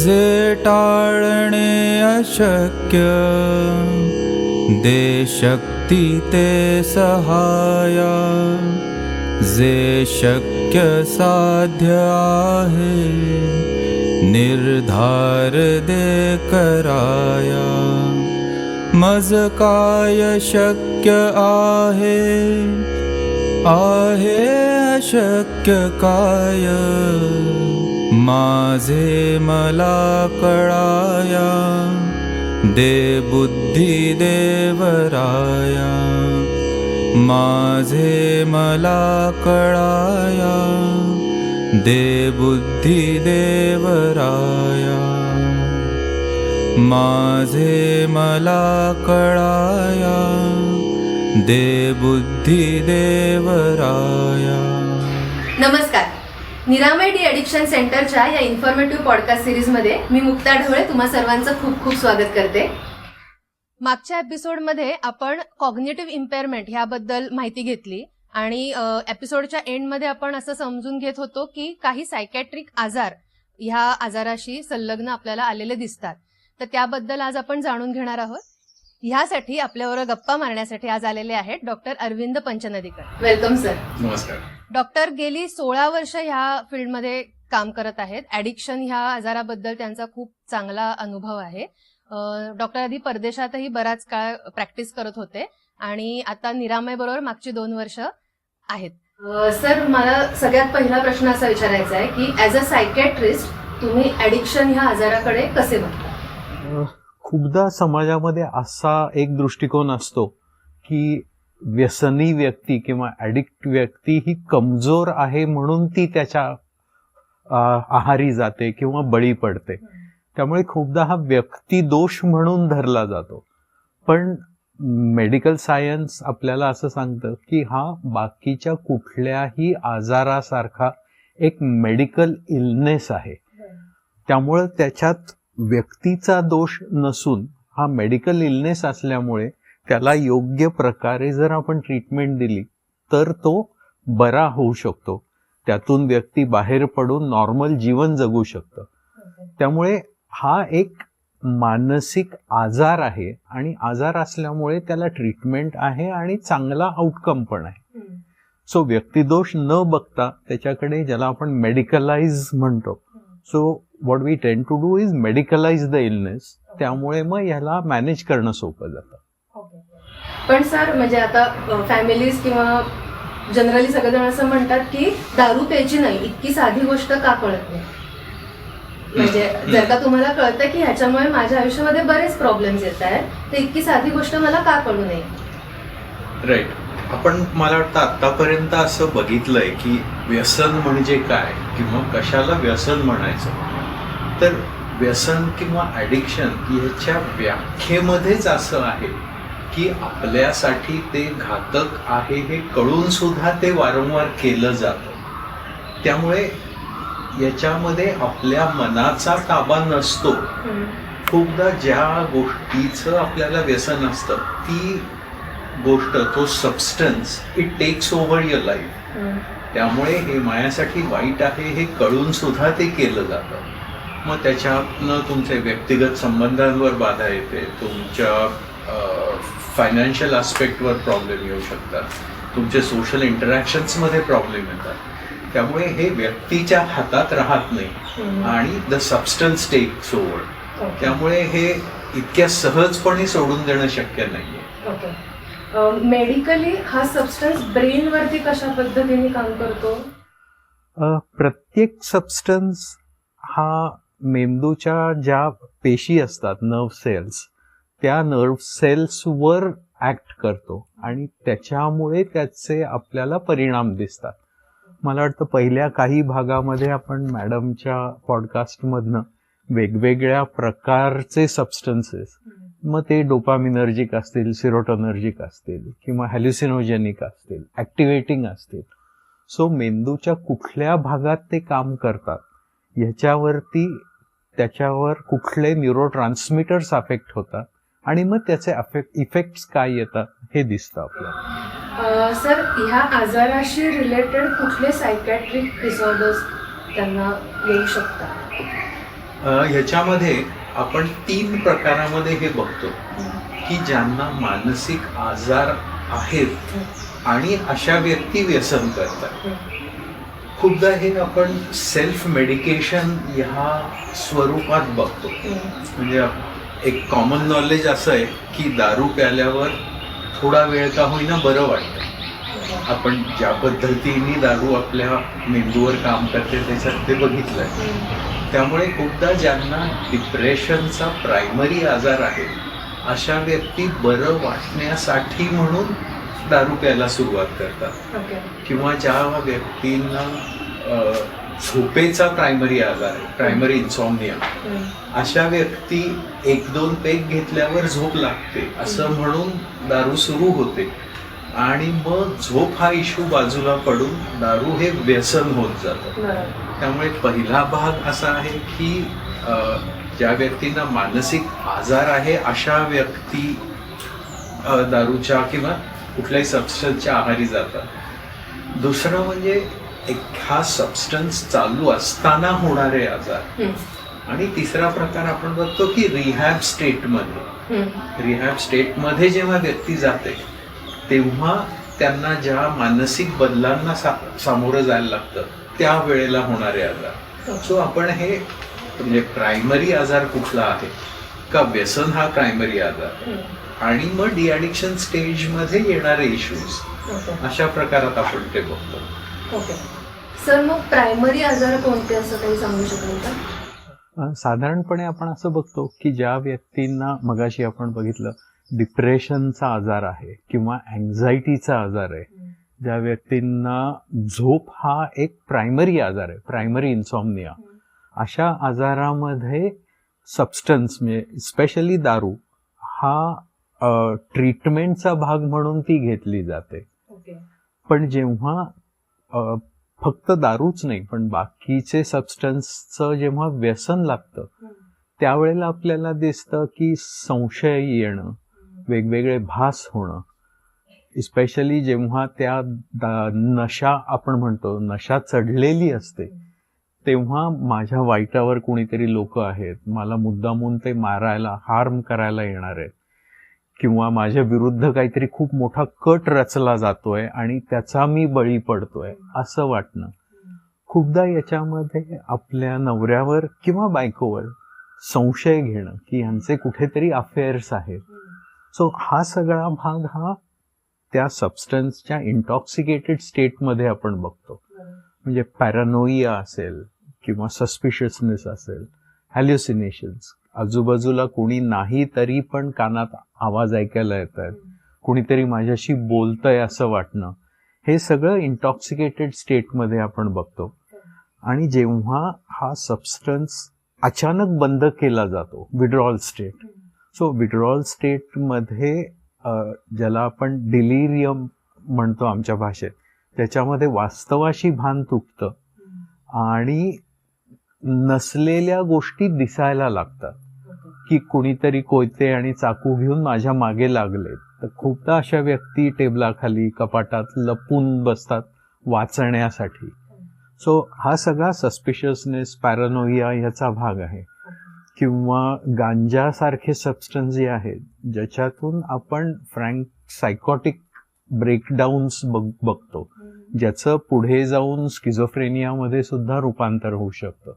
जे टाळणे अशक्य। दे शक्ती ते सहाया। जे शक्य साध्य आहे निर्धार दे कराया। मज काय शक्य आहे आहे अशक्य काय माझे मला कळाया. दे बुद्धी देवराया. माझे मला कळाया. दे बुद्धी देवराया. माझे मला कळाया. दे बुद्धी देवराया. नमस्कार. निरामय डी ॲडिक्शन सेंटरच्या या इन्फॉर्मेटिव्ह पॉडकास्ट सिरीजमध्ये मी मुक्ता ढवळे तुम्हा सर्वांचं खूप खूप स्वागत करते. मागच्या एपिसोडमध्ये आपण कॉग्नेटिव्ह इम्पेअरमेंट ह्याबद्दल माहिती घेतली आणि एपिसोडच्या एंडमध्ये आपण असं समजून घेत होतो की काही सायकॅट्रिक आजार ह्या आजाराशी संलग्न आपल्याला आलेले दिसतात. तर त्याबद्दल आज आपण जाणून घेणार आहोत. ह्यासाठी आपल्यावर गप्पा मारण्यासाठी आज आलेले आहेत doctor Arvind Panchnadikar. Welcome sir. नमस्कार. डॉक्टर गेली सोळा वर्ष ह्या फील्डमध्ये काम करत आहेत. ॲडिक्शन ह्या आजाराबद्दल त्यांचा खूप चांगला अनुभव आहे. डॉक्टर आधी परदेशातही बराच काळ प्रॅक्टिस करत होते आणि आता निरामय बरोबर मागची दोन वर्ष आहेत. सर मला सगळ्यात पहिला प्रश्न असा विचारायचा आहे की ॲज अ सायकॅट्रिस्ट तुम्ही ॲडिक्शन ह्या आजाराकडे कसे बघता? खूपदा समाजामध्ये असा एक दृष्टिकोन असतो की व्यसनी व्यक्ती किंवा ॲडिक्ट व्यक्ती ही कमजोर आहे म्हणून ती त्याच्या आहारी जाते किंवा बळी पडते. त्यामुळे खूपदा हा व्यक्ती दोष म्हणून धरला जातो. पण मेडिकल सायन्स आपल्याला असं सांगतं की हा बाकीच्या कुठल्याही आजारासारखा एक मेडिकल इलनेस आहे. त्यामुळं त्याच्यात व्यक्तीचा दोष नसून हा मेडिकल इलनेस असल्यामुळे त्याला योग्य प्रकारे जर आपण ट्रीटमेंट दिली तर तो बरा होऊ शकतो. त्यातून व्यक्ती बाहेर पडून नॉर्मल जीवन जगू शकतं. त्यामुळे हा एक मानसिक आजार आहे आणि आजार असल्यामुळे त्याला ट्रीटमेंट आहे आणि चांगला आउटकम पण आहे. सो व्यक्तिदोष न बघता त्याच्याकडे ज्याला आपण मेडिकलाइज म्हणतो so what we tend to do is medicalise the illness त्यामुळे मग ह्याला मॅनेज करणं सोपं जातं. पण सर म्हणजे आता फॅमिलीज किंवा जनरली सगळेजण असं म्हणतात की दारू प्यायची नाही इतकी साधी गोष्ट का कळत नाही? म्हणजे जर का तुम्हाला कळतं की ह्याच्यामुळे माझ्या आयुष्यामध्ये बरेच प्रॉब्लेम्स येत आहेत तर इतकी साधी गोष्ट मला का कळू नये? राईट आपण मला वाटतं आतापर्यंत असं बघितलंय की व्यसन म्हणजे काय किंवा कशाला व्यसन म्हणायचं? तर व्यसन किंवा ॲडिक्शन ह्याच्या व्याख्येमध्येच असं आहे की आपल्यासाठी ते घातक आहे हे कळून सुद्धा ते वारंवार केलं जातं. त्यामुळे याच्यामध्ये आपल्या मनाचा ताबा नसतो. खूपदा ज्या गोष्टीचं आपल्याला व्यसन असतं ती गोष्ट तो substance it takes over your life त्यामुळे हे मायासाठी वाईट आहे हे कळून सुद्धा ते केलं जातं. मग त्याच्यातनं तुमचे व्यक्तिगत संबंधांवर बाधा येते. तुमच्या फायनान्शियल आस्पेक्टवर प्रॉब्लेम येऊ शकतात. तुमचे सोशल इंटरॅक्शन्समध्ये प्रॉब्लेम येतात. त्यामुळे हे व्यक्तीच्या हातात राहत नाही. आणि द सबस्टन्स टेक्स ओव्हर त्यामुळे हे इतक्या सहजपणे सोडून देणं शक्य नाहीये. मेडिकली हा सबस्टन्स ब्रेनवरती कशा पद्धतीने काम करतो? प्रत्येक सबस्टन्स हा मेंदूच्या ज्या पेशी असतात नर्व सेल्स त्या नर्व सेल्सवर ॲक्ट करतो आणि त्याच्यामुळे त्याचे आपल्याला परिणाम दिसतात. मला वाटतं पहिल्या काही भागामध्ये आपण मॅडमच्या पॉडकास्टमधनं वेगवेगळ्या प्रकारचे सबस्टन्सेस मग ते डोपामिनर्जिक असतील सिरोटोनर्जिक असतील किंवा हॅल्युसिनोजेनिक असतील ॲक्टिवेटिंग असतील. सो मेंदूच्या कुठल्या भागात ते काम करतात ह्याच्यावरती त्याच्यावर कुठले न्यूरो ट्रान्समिटर्स अफेक्ट होतात आणि मग त्याचे अफेक्ट इफेक्ट्स काय येतात हे दिसतं आपल्याला. सर ह्या आजाराशी रिलेटेड कुठले सायकॅट्रिक डिसऑर्डर्स त्यांना येऊ शकतात? ह्याच्यामध्ये आपण तीन प्रकारामध्ये हे बघतो की ज्यांना मानसिक आजार आहेत आणि अशा व्यक्ती व्यसन करतात. खूपदा हे आपण सेल्फ मेडिकेशन ह्या स्वरूपात बघतो. म्हणजे एक कॉमन नॉलेज असं आहे की दारू प्याल्यावर थोडा वेळ का होईना बरं वाटतं. आपण ज्या पद्धतीने दारू आपल्या मेंदूवर काम करते त्याच्यात ते बघितलंय. त्यामुळे खूपदा ज्यांना डिप्रेशनचा प्रायमरी आजार आहे अशा व्यक्ती बरं वाटण्यासाठी म्हणून दारू प्यायला सुरुवात करतात. किंवा ज्या व्यक्तींना झोपेचा प्रायमरी आजार आहे प्रायमरी इन्सॉमनिया अशा व्यक्ती एक दोन पेग घेतल्यावर झोप लागते. असं म्हणून दारू सुरू होते. आणि मग झोप हा इश्यू बाजूला पडून दारू हे व्यसन होत जातं. त्यामुळे पहिला भाग असा आहे की ज्या व्यक्तींना मानसिक आजार आहे अशा व्यक्ती दारूच्या किंवा कुठल्याही सबस्टन्सच्या आहारी जातात दुसरं म्हणजे एक हा सबस्टन्स चालू असताना होणारे आजार. आणि तिसरा प्रकार आपण बघतो की रिहॅब स्टेटमध्ये रिहॅब स्टेटमध्ये जेव्हा व्यक्ती जाते तेव्हा त्यांना ज्या मानसिक बदलांना सा सामोरं जायला लागतं त्या वेळेला होणारे आजार. सो आपण हे म्हणजे प्रायमरी आजार कुठला आहे? का व्यसन हा प्रायमरी आजार? आणि मग डिॲडिक्शन स्टेजमध्ये येणारे इश्यूज अशा प्रकारात आपण ते बघतो. ओके सर मग प्रायमरी आजार कोणते असं काही सांगू शकाल का? साधारणपणे आपण असं बघतो की ज्या व्यक्तींना मगाशी आपण बघितलं डिप्रेशनचा आजार आहे किंवा अँझायटीचा आजार आहे ज्या व्यक्तींना झोप हा एक प्रायमरी आजार आहे प्रायमरी इन्सॉमनिया अशा आजारामध्ये सबस्टन्स म्हणजे स्पेशली दारू हा ट्रीटमेंटचा भाग म्हणून ती घेतली जाते. ओके. पण जेव्हा फक्त दारूच नाही पण बाकीचे सबस्टन्सचं जेव्हा व्यसन लागतं त्यावेळेला आपल्याला दिसतं की संशय येणं वेगवेगळे भास होणं. स्पेशली जेव्हा त्या नशा आपण म्हणतो नशा चढलेली असते तेव्हा माझ्या वाईटावर कोणीतरी लोक आहेत मला मुद्दामून ते मारायला हार्म करायला येणार आहेत. किंवा माझ्या विरुद्ध काहीतरी खूप मोठा कट रचला जातोय आणि त्याचा मी बळी पडतोय असं वाटणं. खूपदा याच्यामध्ये आपल्या नवऱ्यावर किंवा बायकोवर संशय घेणं की यांचे कुठेतरी अफेअर्स आहेत. सो हा सगळा भाग हा त्या सबस्टन्सच्या इंटॉक्सिकेटेड स्टेटमध्ये आपण बघतो. म्हणजे पॅरानोइया असेल किंवा सस्पिशियसनेस असेल हॅल्युसिनेशन्स आजूबाजूला कोणी नाही तरी पण कानात आवाज ऐकायला येत आहेत कुणीतरी माझ्याशी बोलतंय असं वाटणं. हे सगळं इंटॉक्सिकेटेड स्टेटमध्ये आपण बघतो. आणि जेव्हा हा सबस्टन्स अचानक बंद केला जातो विड्रॉल स्टेट सो विड्रॉल स्टेटमध्ये ज्याला आपण डिलिरियम म्हणतो आमच्या भाषेत त्याच्यामध्ये वास्तवाशी भान तुटतं. आणि नसलेल्या गोष्टी दिसायला लागतात. की कुणीतरी कोयते आणि चाकू घेऊन माझ्या मागे लागले. तर खूपदा अशा व्यक्ती टेबलाखाली कपाटात लपून बसतात वाचण्यासाठी. सो हा सगळा सस्पिशियसनेस पॅरानोइया याचा भाग आहे. किंवा गांजासारखे सबस्टन्स जे आहेत ज्याच्यातून आपण फ्रँक सायकॉटिक ब्रेकडाऊन्स बघ बघतो. ज्याचं पुढे जाऊन स्किझोफ्रेनियामध्ये सुद्धा रूपांतर होऊ शकतं.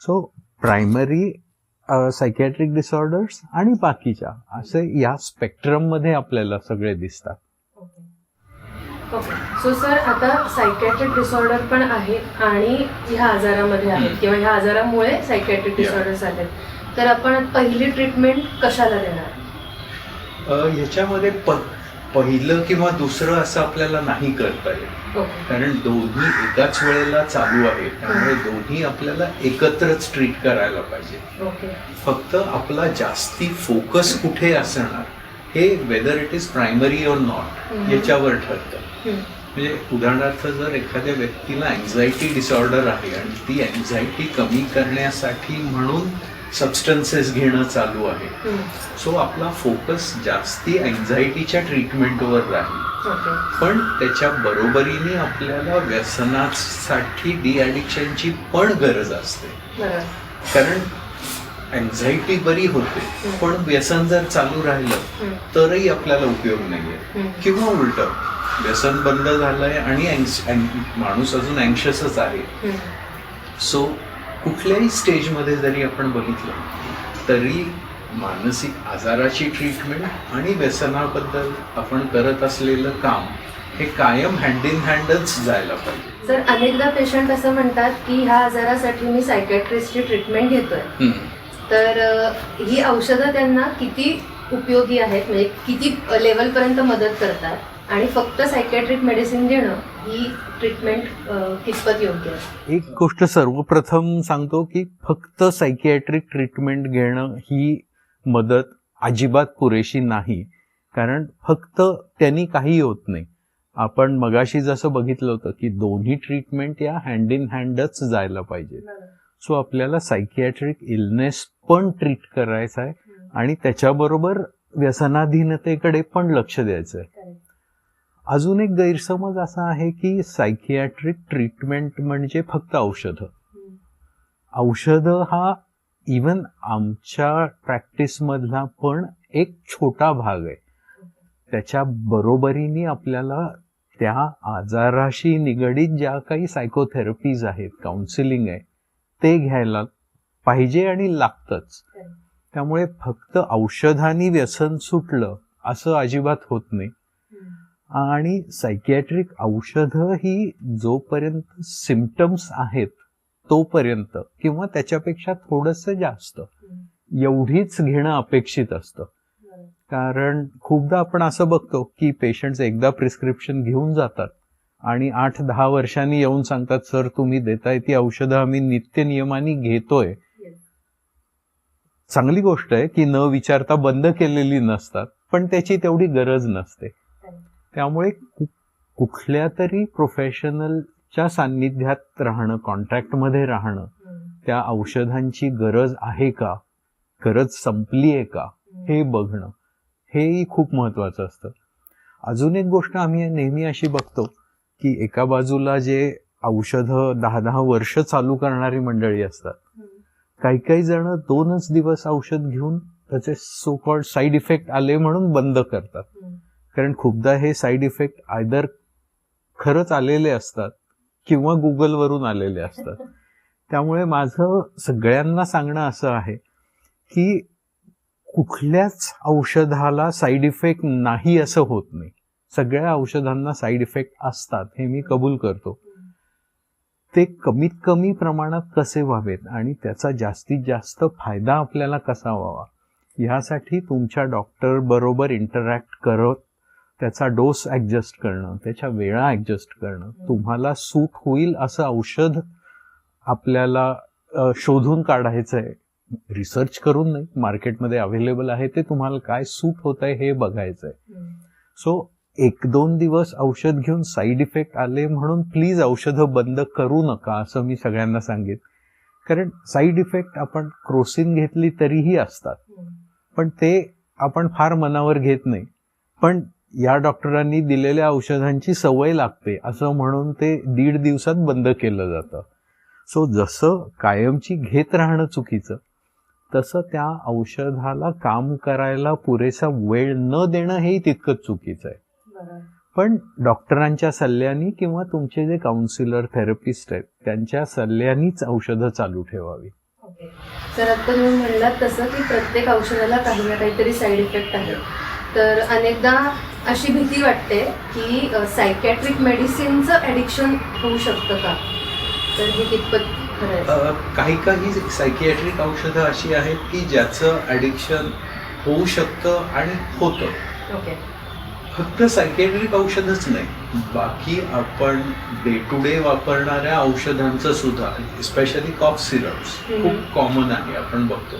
सो प्रायमरी सायकॅट्रिक डिसऑर्डर्स आणि बाकीच्या. असे या स्पेक्ट्रममध्ये आपल्याला सगळे दिसतात. ओके सो सर आता सायकॅट्रिक डिसऑर्डर पण आहे आणि ह्या आजारामध्ये आहेत किंवा ह्या आजारामुळे सायकॅट्रिक. डिसऑर्डर्स आहेत. तर आपण पहिली ट्रीटमेंट कशाला देणार? अ, ह्याच्यामध्ये प पहिलं किंवा दुसरं असं आपल्याला नाही करता येत. ओके कारण दोन्ही एकाच वेळेला चालू आहे. त्यामुळे दोन्ही आपल्याला एकत्रच ट्रीट करायला पाहिजे. फक्त आपला जास्ती फोकस कुठे असणार हे whether it is primary or not. याच्यावर ठरतं. म्हणजे उदाहरणार्थ जर एखाद्या व्यक्तीला अँझायटी डिसऑर्डर आहे आणि ती अँझायटी कमी करण्यासाठी म्हणून सबस्टन्सेस घेणं चालू आहे. सो आपला फोकस जास्ती अँझायटीच्या ट्रीटमेंटवर राहील. पण त्याच्या बरोबरीने आपल्याला व्यसनासाठी डी ॲडिक्शनची पण गरज असते. कारण अँझायटी बरी होते पण व्यसन जर चालू राहिलं तरही आपल्याला उपयोग नाहीये. किंवा उलट व्यसन बंद झालंय आणि माणूस अजून अँशियसच आहे. सो कुठल्याही स्टेजमध्ये जरी आपण बघितलं तरी मानसिक आजाराची ट्रीटमेंट आणि व्यसनाबद्दल आपण करत असलेलं काम हे कायम हँड इन हँडच जायला पाहिजे. सर अनेकदा पेशंट असं म्हणतात की ह्या आजारासाठी मी सायकॅट्रिस्टची ट्रीटमेंट घेतोय. तर ही औषधं त्यांना किती उपयोगी आहेत? म्हणजे किती लेवलपर्यंत मदत करतात? आणि फक्त सायकॅट्रिक मेडिसिन घेणं ही ट्रीटमेंट कितपत योग्य आहे? एक गोष्ट सर्वप्रथम सांगतो की फक्त सायकियाट्रिक ट्रीटमेंट घेणं ही मदत अजिबात पुरेशी नाही. कारण फक्त त्यांनी काही होत नाही. आपण मगाशी जसं बघितलं होतं की दोन्ही ट्रीटमेंट या हँड इन हँडच जायला पाहिजे सो आपल्याला सायकियाट्रिक इलनेस पण ट्रीट करायचा आहे आणि त्याच्याबरोबर व्यसनाधीनतेकडे पण लक्ष द्यायचं आहे. अजून एक गैरसमज असा आहे की सायकियाट्रिक ट्रीटमेंट म्हणजे फक्त औषधं. औषधं हा इवन आमच्या प्रॅक्टिसमधला पण एक छोटा भाग आहे. त्याच्या बरोबरीने आपल्याला त्या आजाराशी निगडीत ज्या काही सायकोथेरपीज आहेत काउन्सिलिंग आहे ते घ्यायला पाहिजे आणि लागतंच. त्यामुळे फक्त औषधांनी व्यसन सुटलं असं अजिबात होत नाही. आणि सायकियाट्रिक औषधं ही जोपर्यंत सिमटम्स आहेत तोपर्यंत किंवा त्याच्यापेक्षा थोडंसं जास्त एवढीच घेणं अपेक्षित असतं. कारण खूपदा आपण असं बघतो की पेशंट्स एकदा प्रिस्क्रिप्शन घेऊन जातात आणि आठ दहा वर्षांनी येऊन सांगतात सर तुम्ही देताय ती औषधं आम्ही नित्य नियमाने घेतोय. चांगली गोष्ट आहे की न विचारता बंद केलेली नसतात पण त्याची तेवढी गरज नसते. त्यामुळे कुठल्या तरी प्रोफेशनलच्या सान्निध्यात राहणं कॉन्टॅक्टमध्ये राहणं त्या औषधांची गरज आहे का? गरज संपली आहे का? हे बघणं हेही खूप महत्वाचं असतं. अजून एक गोष्ट आम्ही नेहमी अशी बघतो की एका बाजूला जे औषधं दहा दहा वर्ष चालू करणारी मंडळी असतात. काही काही जण दोनच दिवस औषध घेऊन त्याचे सो कॉल्ड साईड इफेक्ट आले म्हणून बंद करतात. कारण खूपदा हे साईड इफेक्ट आयदर खरंच आलेले असतात किंवा गुगलवरून आलेले असतात. त्यामुळे माझं सगळ्यांना सांगणं असं आहे की कुठल्याच औषधाला साईड इफेक्ट नाही असं होत नाही. सगळ्या औषधांना साईड इफेक्ट असतात हे मी कबूल करतो. ते कमीत कमी प्रमाणात कसे व्हावेत आणि त्याचा जास्तीत जास्त फायदा आपल्याला कसा व्हावा? ह्यासाठी तुमच्या डॉक्टर बरोबर इंटरॅक्ट करत त्याचा डोस ॲडजस्ट करणं त्याच्या वेळा ॲडजस्ट करणं तुम्हाला सूट होईल असं औषध आपल्याला शोधून काढायचं आहे रिसर्च करून नाही मार्केटमध्ये अवेलेबल आहे ते तुम्हाला काय सूट होत आहे हे बघायचं आहे सो एक दोन दिवस औषध घेऊन साईड इफेक्ट आले म्हणून प्लीज औषधं बंद करू नका असं मी सगळ्यांना सांगेन. कारण साईड इफेक्ट आपण क्रोसिन घेतली तरीही असतात. पण ते आपण फार मनावर घेत नाही. पण या डॉक्टरांनी दिलेल्या औषधांची सवय लागते असं म्हणून ते दीड दिवसात बंद केलं जातं. सो जसं कायमची घेत राहणं चुकीचं तसं त्या औषधाला काम करायला पुरेसा वेळ न देणं हेही तितकंच चुकीचं आहे. पण डॉक्टरांच्या सल्ल्यानी किंवा तुमचे जे काउन्सिलर थेरपिस्ट आहेत त्यांच्या सल्ल्यानीच औषधं चालू ठेवावी. तर आता तुम्ही म्हणलात तसं की प्रत्येक औषधाला काही ना काहीतरी साईड इफेक्ट आहे तर अनेकदा अशी भीती वाटते की सायकॅट्रिक मेडिसिनचं ॲडिक्शन होऊ शकतं का? तर हे कितपत खरं काही काही सायकियाट्रिक औषधं अशी आहेत की ज्याचं ॲडिक्शन होऊ शकतं आणि होतं. ओके फक्त सायकेट्रिक औषधच नाही. बाकी आपण डे टू डे वापरणाऱ्या औषधांचं सुद्धा स्पेशली कॉफ सिरप्स. खूप कॉमन आहे आपण बघतो.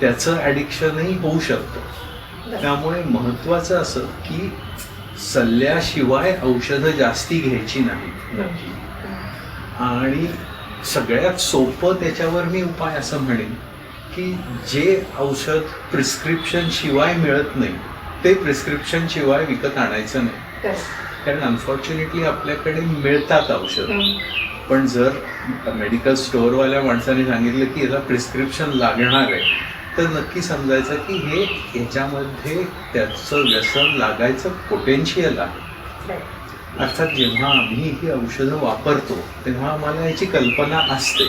त्याचं ॲडिक्शनही होऊ शकतं. त्यामुळे महत्वाचं असं की सल्ल्याशिवाय औषधं जास्ती घ्यायची नाहीत आणि सगळ्यात सोपं त्याच्यावर मी उपाय असं म्हणेन की जे औषध प्रिस्क्रिप्शन शिवाय मिळत नाही ते प्रिस्क्रिप्शन शिवाय विकत आणायचं नाही. कारण अनफॉर्च्युनेटली आपल्याकडे मिळतात औषध. पण जर मेडिकल स्टोअरवाल्या माणसाने सांगितलं की याला प्रिस्क्रिप्शन लागणार आहे तर नक्की समजायचं की हे ह्याच्यामध्ये त्याचं व्यसन लागायचं पोटेन्शियल आहे. अर्थात जेव्हा आम्ही ही औषधं वापरतो तेव्हा आम्हाला याची कल्पना असते.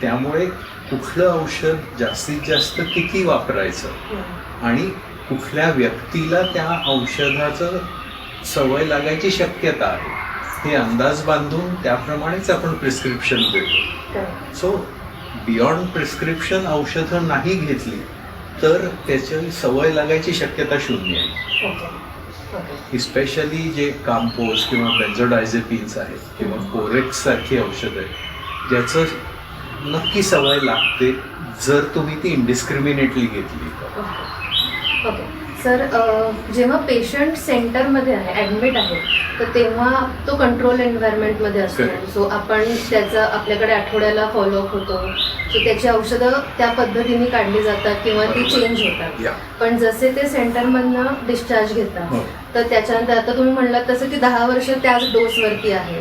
त्यामुळे कुठलं औषध जास्तीत जास्त किती वापरायचं? आणि कुठल्या व्यक्तीला त्या औषधाचं सवय लागायची शक्यता आहे? हे अंदाज बांधून त्याप्रमाणेच आपण प्रिस्क्रिप्शन देतो. सो बियॉन्ड प्रिस्क्रिप्शन औषधं नाही घेतली तर त्याची सवय लागायची शक्यता शून्य आहे. इस्पेशली जे काम्पोज किंवा बेन्झोडायझेपिन्स आहेत किंवा कोरेक्स सारखी औषधं आहेत ज्याचं नक्की सवय लागते जर तुम्ही ती इनडिस्क्रिमिनेटली घेतली तर. ओके. सर जेव्हा पेशंट सेंटरमध्ये आहे ॲडमिट आहे तर तेव्हा तो कंट्रोल एन्व्हायरमेंटमध्ये असतो. सो आपण त्याचं आपल्याकडे आठवड्याला फॉलोअप होतो. सो त्याची औषधं त्या पद्धतीने काढली जातात किंवा ती चेंज होतात. पण जसे ते सेंटरमधनं डिस्चार्ज घेतात हो. तर त्याच्यानंतर आता तुम्ही म्हणलात तसं की दहा वर्ष त्याच डोसवरती आहे.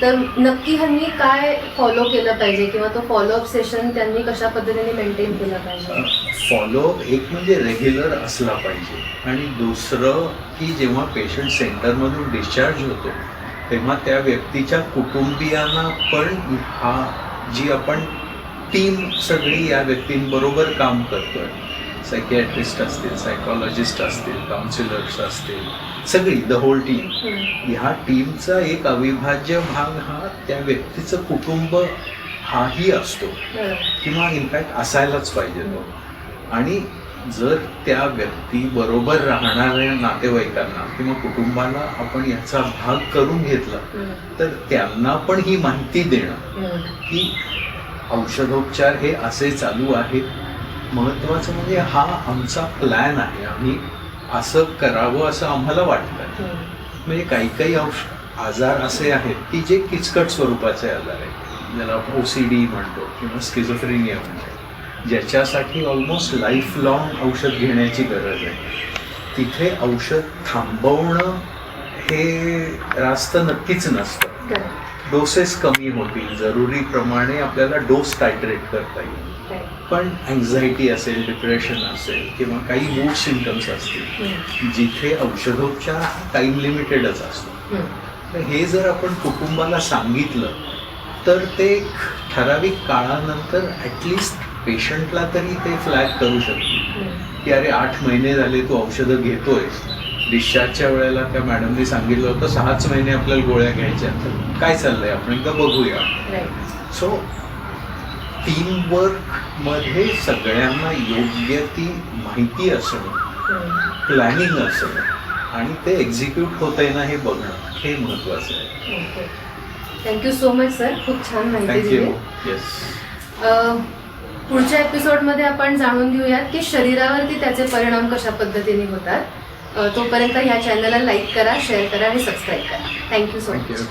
तर नक्की ह्यांनी काय फॉलो केलं पाहिजे किंवा तो फॉलोअप सेशन त्यांनी कशा पद्धतीने मेंटेन केलं पाहिजे? फॉलो एक म्हणजे रेग्युलर असला पाहिजे. आणि दुसरं की जेव्हा पेशंट सेंटरमधून डिस्चार्ज होतो तेव्हा त्या व्यक्तीच्या कुटुंबियांना पण हा जी आपण टीम सगळी या व्यक्तींबरोबर काम करतोय. सायकियाट्रिस्ट असतील सायकॉलॉजिस्ट असतील काउन्सिलर्स असतील सगळी द होल टीम. ह्या टीमचा एक अविभाज्य भाग हा त्या व्यक्तीचं कुटुंब हाही असतो. किंवा इनफॅक्ट असायलाच पाहिजे तो आणि जर त्या व्यक्ती बरोबर राहणाऱ्या नातेवाईकांना किंवा कुटुंबाला आपण याचा भाग करून घेतला. तर त्यांना पण ही माहिती देणं. की औषधोपचार हे असे चालू आहेत महत्त्वाचं म्हणजे हा आमचा प्लॅन आहे. आम्ही असं करावं असं आम्हाला वाटतं. हम्म. म्हणजे काही काही औष आजार असे आहेत की जे किचकट स्वरूपाचे आजार आहेत. ज्याला आपण ओ सी डी म्हणतो किंवा स्किझोफ्रेनिया म्हणतो. ज्याच्यासाठी ऑलमोस्ट लाईफ लॉंग औषध घेण्याची गरज आहे. तिथे औषध थांबवणं हे रास्त नक्कीच नसतं. डोसेस कमी होतील. जरुरीप्रमाणे आपल्याला डोस टायट्रेट करता येईल. पण अँझायटी असेल डिप्रेशन असेल किंवा काही मूड सिमटम्स असतील. जिथे औषधोपचार टाईम लिमिटेडच असतो. तर हे जर आपण कुटुंबाला सांगितलं तर ते ठराविक काळानंतर ॲटलिस्ट पेशंटला तरी ते फ्लॅग करू शकतील. की अरे आठ महिने झाले तू औषधं घेतोयस डिस्चार्जच्या वेळेला त्या मॅडमनी सांगितलं होतं सहाच महिने आपल्याला गोळ्या घ्यायच्या काय चाललंय आपण एकदा बघूया. सो टीमवर्कमध्ये सगळ्यांना योग्य ती माहिती असणं. प्लॅनिंग असणं आणि ते एक्झिक्यूट होत आहे ना हे बघणं हे महत्वाचं आहे. Okay. Thank you so much sir खूप छान माहिती दिली. पुढच्या एपिसोडमध्ये आपण जाणून घेऊयात की शरीरावरती त्याचे परिणाम कशा पद्धतीने होतात. तोपर्यंत ह्या चॅनलला लाईक करा शेअर करा आणि सबस्क्राईब करा. Thank you so much thank you